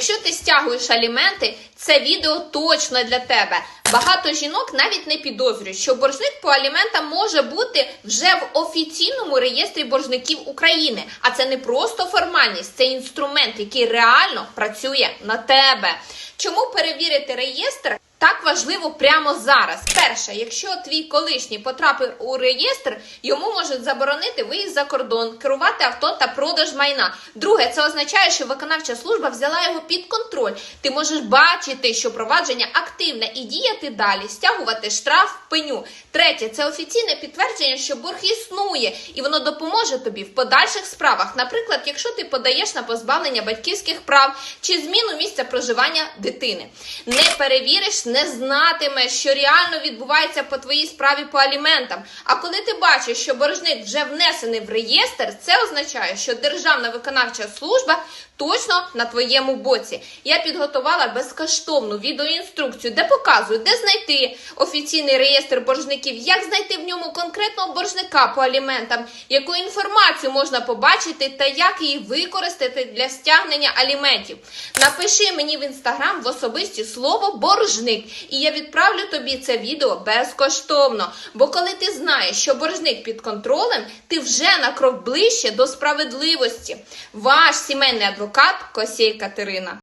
Якщо ти стягуєш аліменти, це відео точно для тебе. Багато жінок навіть не підозрюють, що боржник по аліментам може бути вже в офіційному реєстрі боржників України. А це не просто формальність, це інструмент, який реально працює на тебе. Чому перевірити реєстр? Так важливо прямо зараз. Перше, якщо твій колишній потрапив у реєстр, йому можуть заборонити виїзд за кордон, керувати авто та продаж майна. Друге, це означає, що виконавча служба взяла його під контроль. Ти можеш бачити, що провадження активне і діяти далі, стягувати штраф, пеню. Третє, це офіційне підтвердження, що борг існує, і воно допоможе тобі в подальших справах. Наприклад, якщо ти подаєш на позбавлення батьківських прав чи зміну місця проживання дитини. Не перевіриш, не знатимеш, що реально відбувається по твоїй справі по аліментам. А коли ти бачиш, що боржник вже внесений в реєстр, це означає, що Державна виконавча служба точно на твоєму боці. Я підготувала безкоштовну відеоінструкцію, де показую, де знайти офіційний реєстр боржників, як знайти в ньому конкретного боржника по аліментам, яку інформацію можна побачити та як її використати для стягнення аліментів. Напиши мені в інстаграм в особисті слово боржник, і я відправлю тобі це відео безкоштовно. Бо коли ти знаєш, що боржник під контролем, ти вже на крок ближче до справедливості. Ваш сімейний адвокат Косій Катерина.